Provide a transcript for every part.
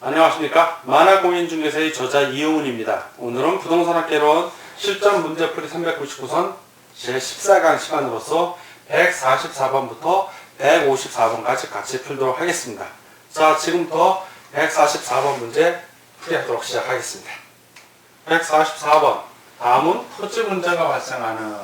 안녕하십니까 만화공인중개사의 저자 이용훈입니다. 오늘은 부동산학개론 실전 문제풀이 399선 제14강 시간으로서 144번부터 154번까지 같이 풀도록 하겠습니다. 자 지금부터 144번 문제 풀이하도록 시작하겠습니다. 144번 다음은 토지 문제가 발생하는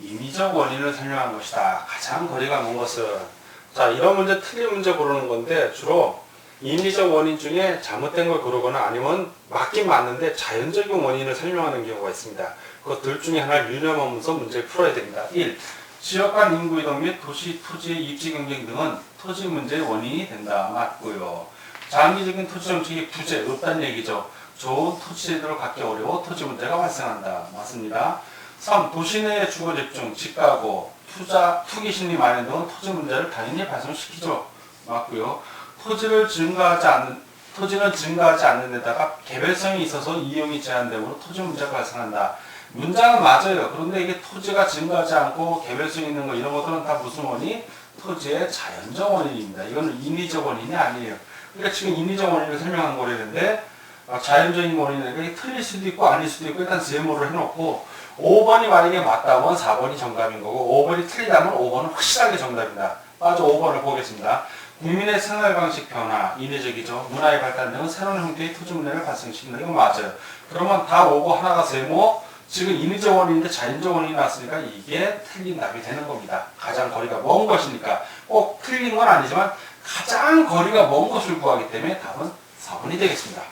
임의적 원인을 설명한 것이다. 가장 거리가 먼 것은 자 이런 문제 틀린 문제 고르는 건데 주로 인위적 원인 중에 잘못된 걸 고르거나 아니면 맞긴 맞는데 자연적인 원인을 설명하는 경우가 있습니다. 그둘 중에 하나를 유념하면서 문제를 풀어야 됩니다. 1. 지역 간 인구 이동 및 도시 토지의 입지 경쟁 등은 토지 문제의 원인이 된다. 맞고요. 장기적인 토지 정책이 부재, 없다는 얘기죠. 좋은 토지 제도를 갖기 어려워 토지 문제가 발생한다. 맞습니다. 3. 도시 내의 주거 집중, 집가고, 투자, 투기 심리 마련 등은 토지 문제를 당연히 발생시키죠. 맞고요. 토지를 증가하지 않는 토지는 증가하지 않는 데다가 개별성이 있어서 이용이 제한되므로 토지 문제가 발생한다. 문장은 맞아요. 그런데 이게 토지가 증가하지 않고 개별성 있는 거 이런 것들은 다 무슨 원인? 토지의 자연적 원인입니다. 이거는 인위적 원인이 아니에요. 그러니까 지금 인위적 원인을 설명한 거라는데 아, 자연적인 원인은 틀릴 수도 있고 아닐 수도 있고 일단 세모를 해놓고 5번이 만약에 맞다면 4번이 정답인 거고 5번이 틀리다면 5번은 확실하게 정답입니다. 빠져 5번을 보겠습니다. 국민의 생활 방식 변화, 인위적이죠. 문화의 발달 등은 새로운 형태의 토지 문화를 발생시킨다. 이건 맞아요. 그러면 다 오고 하나가 세모, 지금 인위적 원인인데 자연적 원인이 났으니까 이게 틀린 답이 되는 겁니다. 가장 거리가 먼 것이니까 꼭 틀린 건 아니지만 가장 거리가 먼 것을 구하기 때문에 답은 4번이 되겠습니다.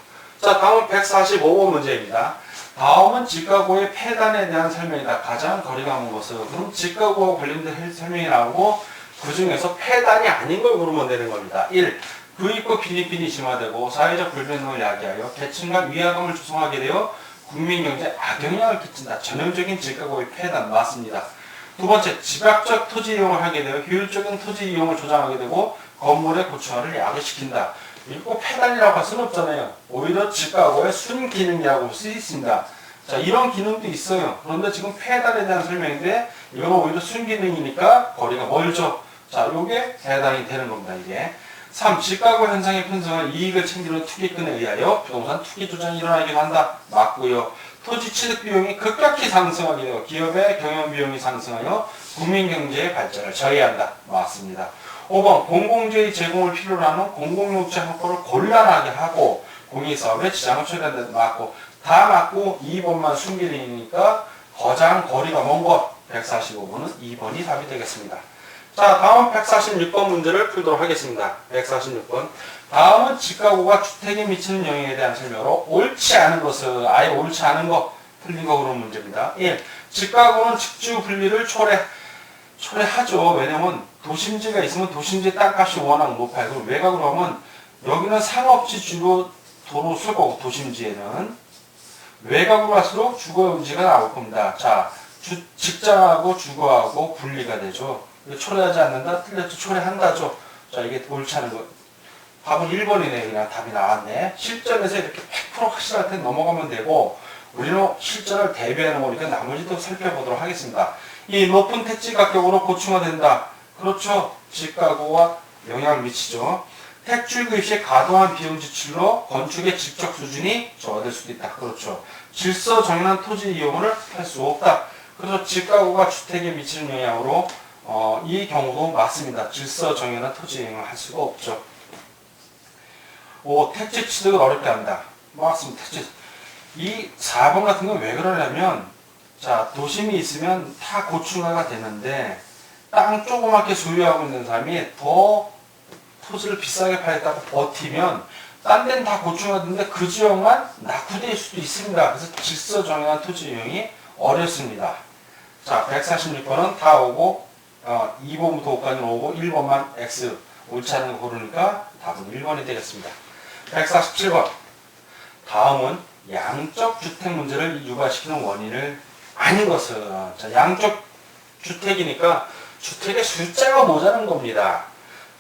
자, 다음은 145번 문제입니다. 다음은 집가구의 폐단에 대한 설명이다. 가장 거리가 먼 것은. 그럼 집가구와 관련된 설명이 나오고 그 중에서 폐단이 아닌 걸 고르면 되는 겁니다. 1. 부익부 빈익빈이 심화되고 사회적 불평등을 야기하여 계층 간 위화감을 조성하게 되어 국민 경제에 악영향을 끼친다. 전형적인 집가구의 폐단 맞습니다. 두 번째, 집약적 토지 이용을 하게 되어 효율적인 토지 이용을 조장하게 되고 건물의 고층화를 야기시킨다. 이거 폐단이라고 할 수는 없잖아요. 오히려 집가구의 순기능이라고 있습니다. 자, 이런 기능도 있어요. 그런데 지금 폐단에 대한 설명인데 이거는 오히려 순기능이니까 거리가 멀죠. 자, 요게 해당이 되는 겁니다, 이게. 3. 집가구 현상의 편성은 이익을 챙기는 투기꾼에 의하여 부동산 투기 조정이 일어나기도 한다. 맞고요. 토지 취득 비용이 급격히 상승하게 되고 기업의 경영 비용이 상승하여 국민 경제의 발전을 저해한다. 맞습니다. 5번 공공재의 제공을 필요로 하는 공공용지 확보를 곤란하게 하고 공익사업에 지장을 초래한다. 맞고 다 맞고 2번만 순기능이니까 가장 거리가 먼 것 145번은 2번이 답이 되겠습니다. 자, 다음 146번 문제를 풀도록 하겠습니다. 146번. 다음은 집가구가 주택에 미치는 영향에 대한 설명으로 옳지 않은 것은 아예 옳지 않은 거 틀린 거 그런 문제입니다. 1. 집가구는 직주 분리를 초래 초래하죠. 왜냐면 도심지가 있으면 도심지 땅값이 워낙 높아요. 그럼 외곽으로 하면 여기는 상업지 주로 도로 쓸 거고 도심지에는 외곽으로 갈수록 주거 용지가 나올 겁니다. 자, 주, 직장하고 주거하고 분리가 되죠. 초래하지 않는다? 틀렸죠? 초래한다죠? 자, 이게 옳지 않은 거. 답은 1번이네. 그냥 답이 나왔네. 실전에서 이렇게 100% 확실할 때 넘어가면 되고, 우리는 실전을 대비하는 거니까 나머지도 살펴보도록 하겠습니다. 이 높은 택지 가격으로 고충화된다. 그렇죠. 집가구와 영향을 미치죠. 택지 구입 시 과도한 비용 지출로 건축의 직접 수준이 저하될 수도 있다. 그렇죠. 질서 정연한 토지 이용을 할 수 없다. 그래서 집가구가 주택에 미치는 영향으로 어, 이 경우도 맞습니다. 질서 정연한 토지 이용을 할 수가 없죠. 5. 택지 취득을 어렵게 한다. 맞습니다. 택지. 이 4번 같은 건 왜 그러냐면 자 도심이 있으면 다 고층화가 되는데 땅 조그맣게 소유하고 있는 사람이 더 토지를 비싸게 팔겠다고 버티면 딴 데는 다 고층화되는데 그 지역만 낙후될 수도 있습니다. 그래서 질서 정연한 토지 이용이 어렵습니다. 자 146번은 다 오고 어, 2번부터 5까지는 오고 1번만 X 옳지 않은 거 고르니까 답은 1번이 되겠습니다. 147번 다음은 양적 주택 문제를 유발시키는 원인을 아닌 것은 자, 양적 주택이니까 주택의 숫자가 모자란 겁니다.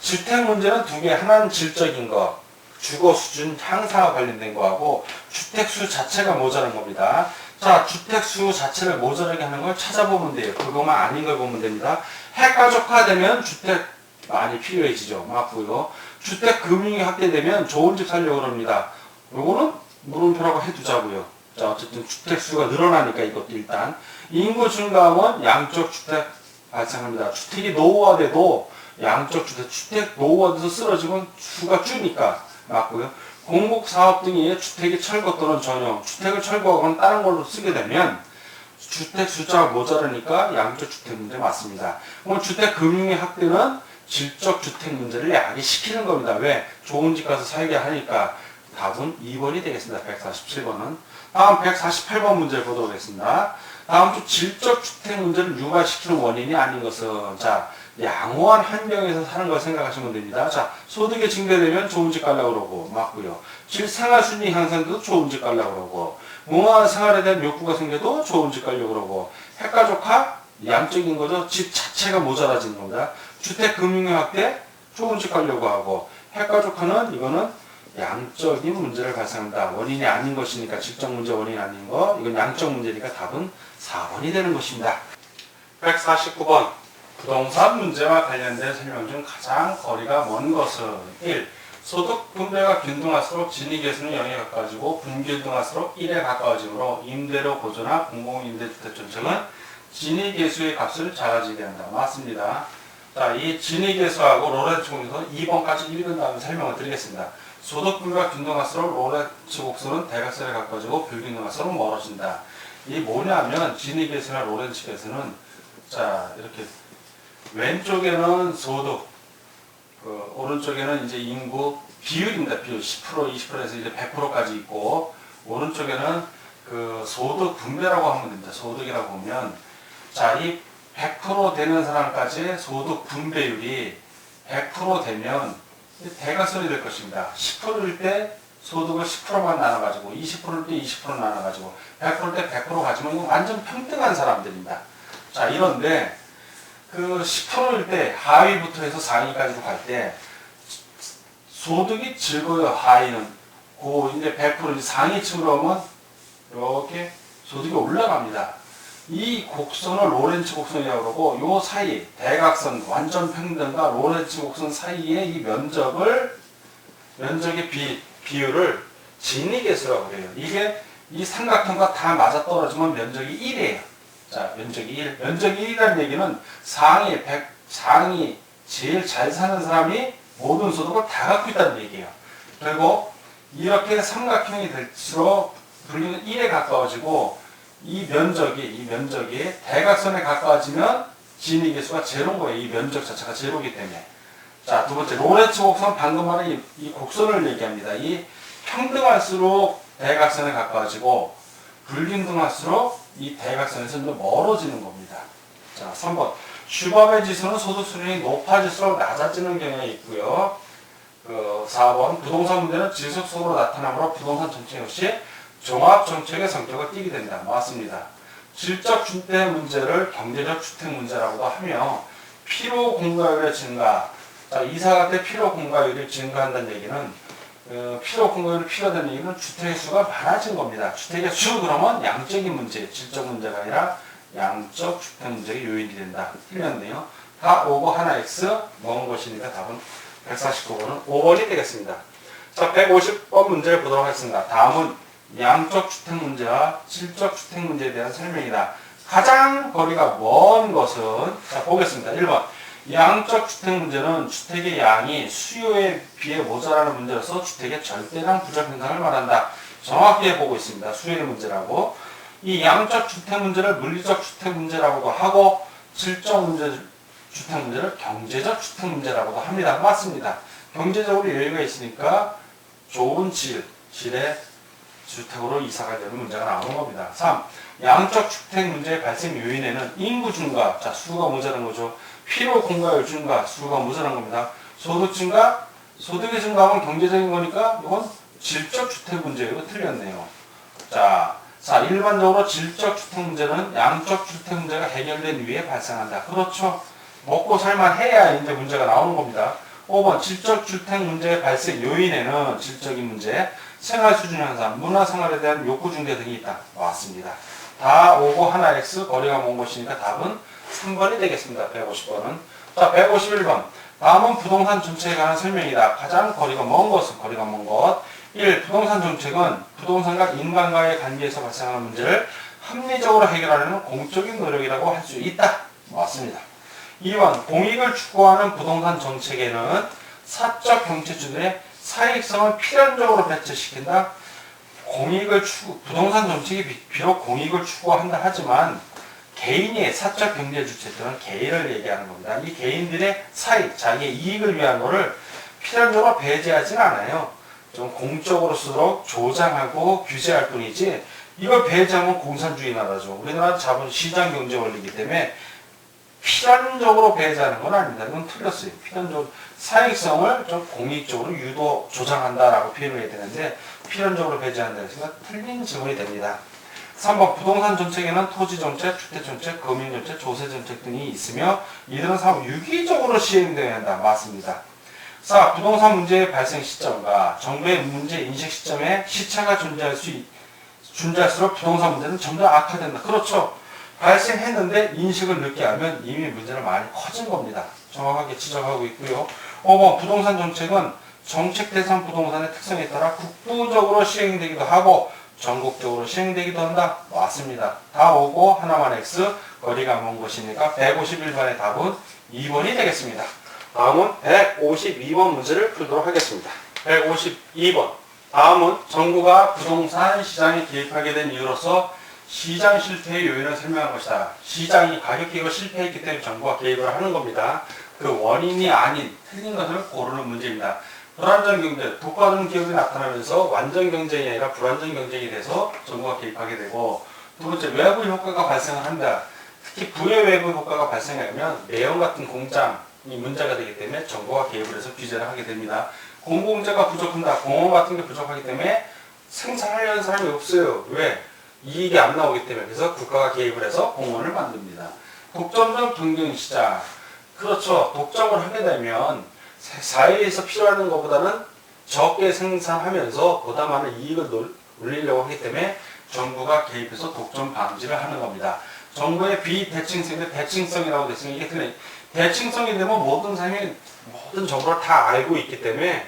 주택 문제는 두 개, 하나는 질적인 거, 주거 수준 향상과 관련된 거하고 주택 수 자체가 모자란 겁니다. 자, 주택 수 자체를 모자라게 하는 걸 찾아보면 돼요. 그것만 아닌 걸 보면 됩니다. 핵가족화되면 주택 많이 필요해지죠. 맞고요. 주택 금융이 확대되면 좋은 집 살려고 그럽니다. 요거는 물음표라고 해두자고요. 자, 어쨌든 주택 수가 늘어나니까 이것도 일단 인구 증가하면 양적 주택 발생합니다. 주택이 노후화돼도 양적 주택, 주택 노후화돼서 쓰러지면 수가 주니까 맞고요. 공공 사업 등의 주택이 철거 또는 전용, 주택을 철거하거나 다른 걸로 쓰게 되면 주택 숫자가 모자라니까 양적 주택 문제 맞습니다. 그럼 주택 금융의 확대는 질적 주택 문제를 야기시키는 겁니다. 왜? 좋은 집 가서 살게 하니까 답은 2번이 되겠습니다. 147번은. 다음 148번 문제 보도록 하겠습니다. 다음 주 질적 주택 문제를 유발시키는 원인이 아닌 것은 자 양호한 환경에서 사는 걸 생각하시면 됩니다. 자 소득이 증대되면 좋은 집 가려고 그러고 맞고요. 실생활 순위 향상도 좋은 집 가려고 그러고 문화 생활에 대한 욕구가 생겨도 좋은 집 가려고 그러고 핵가족화 양적인 거죠. 집 자체가 모자라지는 겁니다. 주택 금융의 확대 좋은 집 가려고 하고 핵가족화는 이거는 양적인 문제를 발생한다. 원인이 아닌 것이니까 질적 문제 원인이 아닌 거 이건 양적 문제니까 답은 4번이 되는 것입니다. 149번 부동산 문제와 관련된 설명 중 가장 거리가 먼 것은 1. 소득 분배가 균등할수록 진위계수는 0에 가까워지고 분균등할수록 1에 가까워지므로 임대료 보조나 공공임대주택 정책은 진위계수의 값을 작아지게 한다. 맞습니다. 자, 이 진위계수하고 로렌츠 공에서 2번까지 읽은 다음에 설명을 드리겠습니다. 소득 분배가 균등할수록 로렌츠 곡선은 대각선에 가까워지고 불균등할수록 멀어진다. 이 뭐냐면 진위계수나 로렌츠 계수는 자 이렇게 왼쪽에는 소득, 그 오른쪽에는 이제 인구 비율입니다. 비율 10% 20%에서 이제 100%까지 있고 오른쪽에는 그 소득 분배라고 하면 됩니다. 소득이라고 보면 자이 100% 되는 사람까지 소득 분배율이 100% 되면 대각선이 될 것입니다. 10%일 때 소득을 10%만 나눠가지고 20%일 때 20% 나눠가지고 100%일 때 100% 가지면 이거 완전 평등한 사람들입니다. 자 이런데 그 10%일 때 하위부터 해서 상위까지로 갈 때 소득이 즐거워요 하위는 그 이제 100% 이제 상위층으로 오면 이렇게 소득이 올라갑니다. 이 곡선을 로렌츠 곡선이라고 그러고 요 사이 대각선 완전 평등과 로렌츠 곡선 사이의 이 면적을 면적의 비, 비율을 진위계수라고 그래요. 이게 이 삼각형과 다 맞아 떨어지면 면적이 1이에요. 자, 면적이 1. 면적이 1이라는 얘기는 상위 100, 상위 제일 잘 사는 사람이 모든 소득을 다 갖고 있다는 얘기예요. 그리고 이렇게 삼각형이 될수록 분리는 1에 가까워지고 이 면적이 이 면적이 대각선에 가까워지면 진위 계수가 제로인 거예요. 이 면적 자체가 제로이기 때문에. 자, 두 번째 로렌츠 곡선 방금 말한 이, 이 곡선을 얘기합니다. 이 평등할수록 대각선에 가까워지고 불균등할수록 이 대각선에서 좀 멀어지는 겁니다. 자, 3번. 슈밥의 지수는 소득 수준이 높아질수록 낮아지는 경향이 있고요. 그 4번. 부동산 문제는 지속적으로 나타나므로 부동산 정책 역시 종합 정책의 성격을 띠게 된다. 맞습니다. 질적 주택 문제를 경제적 주택 문제라고도 하며 필요 공가율의 증가. 자, 이사갈 때 필요 공가율이 증가한다는 얘기는 어, 필요 공간이 필요하다는 얘기는 주택의 수가 많아진 겁니다. 주택의 수 그러면 양적인 문제, 질적 문제가 아니라 양적 주택 문제가 요인이 된다. 틀렸네요. 다 오고 하나 x 먹은 것이니까 답은 149번은 5번이 되겠습니다. 자, 150번 문제를 보도록 하겠습니다. 다음은 양적 주택 문제와 질적 주택 문제에 대한 설명이다. 가장 거리가 먼 것은 자, 보겠습니다. 1번. 양적 주택 문제는 주택의 양이 수요에 비해 모자라는 문제로서 주택의 절대량 부족 현상을 말한다. 정확히 보고 있습니다. 수요의 문제라고. 이 양적 주택 문제를 물리적 주택 문제라고도 하고 질적 문제 주택 문제를 경제적 주택 문제라고도 합니다. 맞습니다. 경제적으로 여유가 있으니까 좋은 질, 질의 주택으로 이사가 되는 문제가 나오는 겁니다. 3. 양적 주택 문제의 발생 요인에는 인구 증가, 자 수가 모자란 거죠. 필요 공가율 증가, 수가 모자란 겁니다. 소득 증가, 소득의 증가하면 경제적인 거니까 이건 질적 주택 문제로 틀렸네요. 자, 자 일반적으로 질적 주택 문제는 양적 주택 문제가 해결된 이후에 발생한다. 그렇죠. 먹고 살만 해야 이제 문제가 나오는 겁니다. 5번 질적 주택 문제의 발생 요인에는 질적인 문제, 생활 수준 향상, 문화 생활에 대한 욕구 증대 등이 있다. 맞습니다. 다 오고 하나 x 거리가 먼 것이니까 답은 3번이 되겠습니다. 150번은. 자, 151번. 다음은 부동산 정책에 관한 설명이다. 가장 거리가 먼 것은 거리가 먼 것. 1. 부동산 정책은 부동산과 인간과의 관계에서 발생하는 문제를 합리적으로 해결하려는 공적인 노력이라고 할 수 있다. 맞습니다. 2번 공익을 추구하는 부동산 정책에는 사적 경제주들의 사익성을 필연적으로 배치시킨다. 공익을 추구, 부동산 정책이 비- 비록 공익을 추구한다 하지만 개인의 사적 경제 주체들은 개인을 얘기하는 겁니다. 이 개인들의 사익, 자기의 이익을 위한 거를 필연적으로 배제하진 않아요. 좀 공적으로 쓰도록 조장하고 규제할 뿐이지 이걸 배제하면 공산주의 나라죠. 우리나라는 자본 시장 경제 원리이기 때문에 필연적으로 배제하는 건 아닙니다. 이건 틀렸어요. 필연적으로 사익성을 좀 공익적으로 유도 조장한다라고 표현을 해야 되는데 필연적으로 배제한다 해서 틀린 질문이 됩니다. 3번 부동산 정책에는 토지 정책, 주택 정책, 금융 정책, 조세 정책 등이 있으며 이들은 사업 유기적으로 시행되어야 한다. 맞습니다. 4. 부동산 문제의 발생 시점과 정부의 문제 인식 시점에 시차가 존재할 수 있, 존재할수록 부동산 문제는 점점 악화된다. 그렇죠. 발생했는데 인식을 늦게 하면 이미 문제는 많이 커진 겁니다. 정확하게 지적하고 있고요. 5번 부동산 정책은 정책 대상 부동산의 특성에 따라 국부적으로 시행되기도 하고 전국적으로 시행되기도 한다. 맞습니다. 다 오고 하나만 X 거리가 먼 것이니까 151번의 답은 2번이 되겠습니다. 다음은 152번 문제를 풀도록 하겠습니다. 152번. 다음은 정부가 부동산 시장에 개입하게 된 이유로서 시장 실패의 요인을 설명한 것이다. 시장이 가격 기가 실패했기 때문에 정부가 개입을 하는 겁니다. 그 원인이 아닌 틀린 것을 고르는 문제입니다. 불안정 경제, 독과점 기업이 나타나면서 완전 경쟁이 아니라 불안정 경쟁이 돼서 정부가 개입하게 되고 두 번째 외부 효과가 발생을 한다. 특히 부의 외부 효과가 발생하면 매형 같은 공장이 문제가 되기 때문에 정부가 개입을 해서 규제를 하게 됩니다. 공공재가 부족한다. 공원 같은 게 부족하기 때문에 생산하려는 사람이 없어요. 왜? 이익이 안 나오기 때문에 그래서 국가가 개입을 해서 공원을 만듭니다. 독점적 경쟁 시장. 그렇죠. 독점을 하게 되면 사회에서 필요한 것보다는 적게 생산하면서 보다 많은 이익을 놀- 올리려고 하기 때문에 정부가 개입해서 독점 방지를 하는 겁니다. 정부의 비대칭성인데 대칭성이라고 됐으니 이게 틀린 대칭성이 되면 모든 사람이 모든 정보를 다 알고 있기 때문에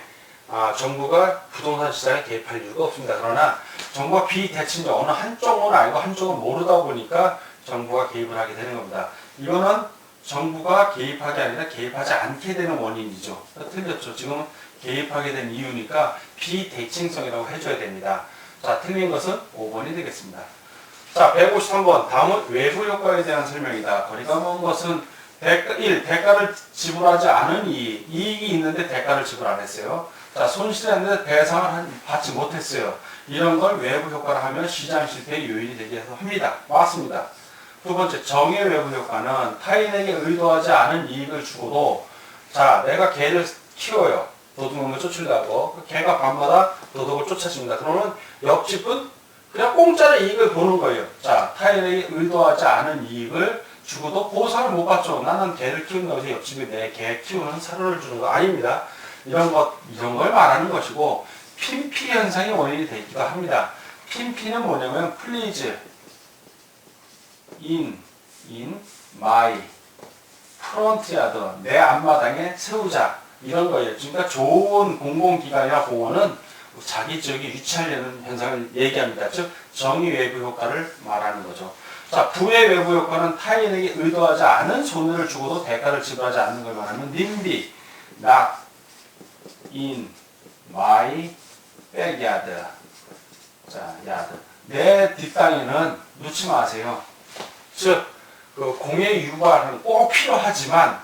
아, 정부가 부동산 시장에 개입할 이유가 없습니다. 그러나 정부가 비대칭적 어느 한쪽은 알고 한쪽은 모르다 보니까 정부가 개입을 하게 되는 겁니다. 이거는 정부가 개입하게 아니라 개입하지 않게 되는 원인이죠. 틀렸죠. 지금 개입하게 된 이유니까 비대칭성이라고 해줘야 됩니다. 자, 틀린 것은 5번이 되겠습니다. 자, 153번. 다음은 외부 효과에 대한 설명이다. 거리가 먼 것은 대가, 1. 대가를 지불하지 않은 이익. 이익이 있는데 대가를 지불 안 했어요. 자, 손실했는데 배상을 한- 받지 못했어요. 이런 걸 외부 효과를 하면 시장 실패의 요인이 되게 합니다. 맞습니다. 두 번째, 정의 외부 효과는 타인에게 의도하지 않은 이익을 주고도 자, 내가 개를 키워요. 도둑놈을 쫓으려고. 그 개가 밤마다 도둑을 쫓아집니다. 그러면 옆집은 그냥 공짜로 이익을 보는 거예요. 자, 타인에게 의도하지 않은 이익을 주고도 보상을 못 받죠. 나는 개를 키운다고 해서 옆집에 내 개 키우는 사료를 주는 거 아닙니다. 이런 것, 이런 걸 말하는 것이고, 핀피 현상이 원인이 되기도 합니다. 핀피는 뭐냐면, 플리즈, 인, 인, 마이, 프론트야드, 내 앞마당에 세우자. 이런 거예요. 그러니까 좋은 공공기관이나 공원은 자기 지역에 유치하려는 현상을 얘기합니다. 즉, 정의 외부 효과를 말하는 거죠. 자, 부의 외부 효과는 타인에게 의도하지 않은 손해를 주고도 대가를 지불하지 않는 걸 말하면 님비, 낙, 인, 마이, 백야드. 자, 야드. 내 뒷땅에는 놓지 마세요. 즉, 그 공해 유발은 꼭 필요하지만,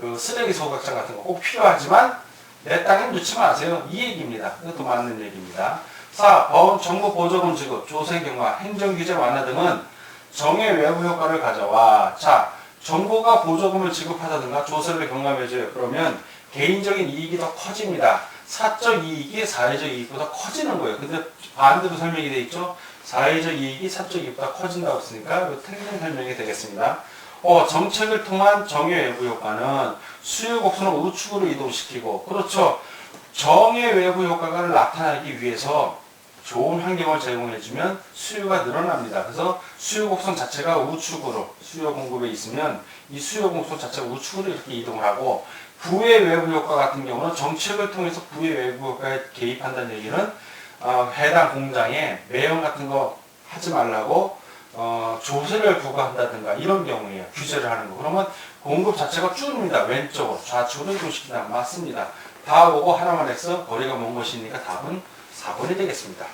그 쓰레기 소각장 같은 거 꼭 필요하지만, 내 땅에 놓지 마세요. 이 얘기입니다. 이것도 맞는 얘기입니다. 4. 법, 정부 보조금 지급, 조세 경과, 행정 규제 완화 등은 정의 외부 효과를 가져와. 자, 정부가 보조금을 지급하다든가 조세를 경감해줘요. 그러면 개인적인 이익이 더 커집니다. 사적 이익이 사회적 이익보다 커지는 거예요. 근데 반대로 설명이 돼 있죠? 사회적 이익이 사적 이익보다 커진다고 했으니까 틀린 설명이 되겠습니다. 어, 정책을 통한 정의 외부 효과는 수요 곡선을 우측으로 이동시키고, 그렇죠. 정의 외부 효과가 나타나기 위해서 좋은 환경을 제공해주면 수요가 늘어납니다. 그래서 수요 곡선 자체가 우측으로 수요 공급에 있으면 이 수요 곡선 자체가 우측으로 이렇게 이동을 하고 부의 외부 효과 같은 경우는 정책을 통해서 부의 외부 효과에 개입한다는 얘기는 어, 해당 공장에 매연 같은 거 하지 말라고 어, 조세를 부과한다든가 이런 경우에요. 규제를 하는 거. 그러면 공급 자체가 줄입니다. 왼쪽으로. 좌측으로 이동시킨다. 맞습니다. 다 오고 하나만 해서 거리가 먼 것이니까 답은 4번이 되겠습니다.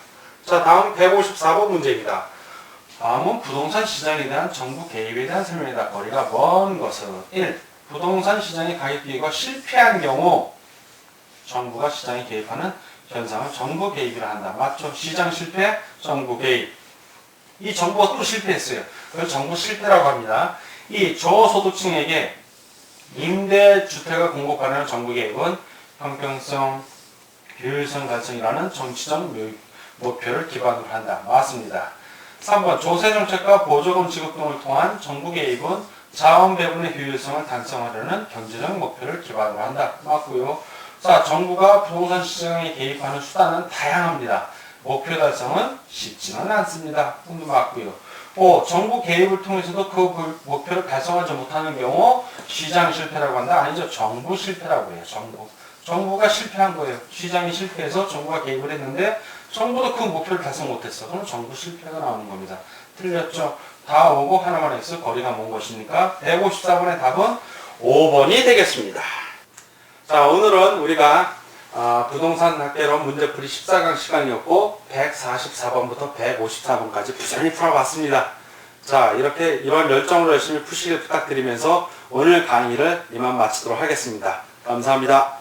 자, 다음 154번 문제입니다. 다음은 부동산 시장에 대한 정부 개입에 대한 설명이다. 거리가 먼 것은 1. 부동산 시장의 가격 비교가 실패한 경우 정부가 시장에 개입하는 현상을 정부 개입이라 한다. 맞죠? 시장 실패, 정부 개입. 이 정부가 또 실패했어요. 그걸 정부 실패라고 합니다. 이 저소득층에게 임대주택을 공급하는 정부 개입은 형평성, 효율성 달성이라는 정치적 묘- 목표를 기반으로 한다. 맞습니다. 3번 조세 정책과 보조금 지급 등을 통한 정부 개입은 자원 배분의 효율성을 달성하려는 경제적 목표를 기반으로 한다. 맞고요. 자, 정부가 부동산 시장에 개입하는 수단은 다양합니다. 목표 달성은 쉽지는 않습니다. 꿈도 맞고요. 5. 정부 개입을 통해서도 그그 목표를 달성하지 못하는 경우 시장 실패라고 한다. 아니죠. 정부 실패라고 해요. 정부. 정부가 실패한 거예요. 시장이 실패해서 정부가 개입을 했는데 정부도 그 목표를 달성 못했어. 그럼 정부 실패가 나오는 겁니다. 틀렸죠? 다 오고 하나만 해서 거리가 먼 것이니까 154번의 답은 5번이 되겠습니다. 자, 오늘은 우리가 아, 부동산 학개론 문제풀이 14강 시간이었고 144번부터 154번까지 부지런히 풀어봤습니다. 자, 이렇게 이런 열정으로 열심히 푸시길 부탁드리면서 오늘 강의를 이만 마치도록 하겠습니다. 감사합니다.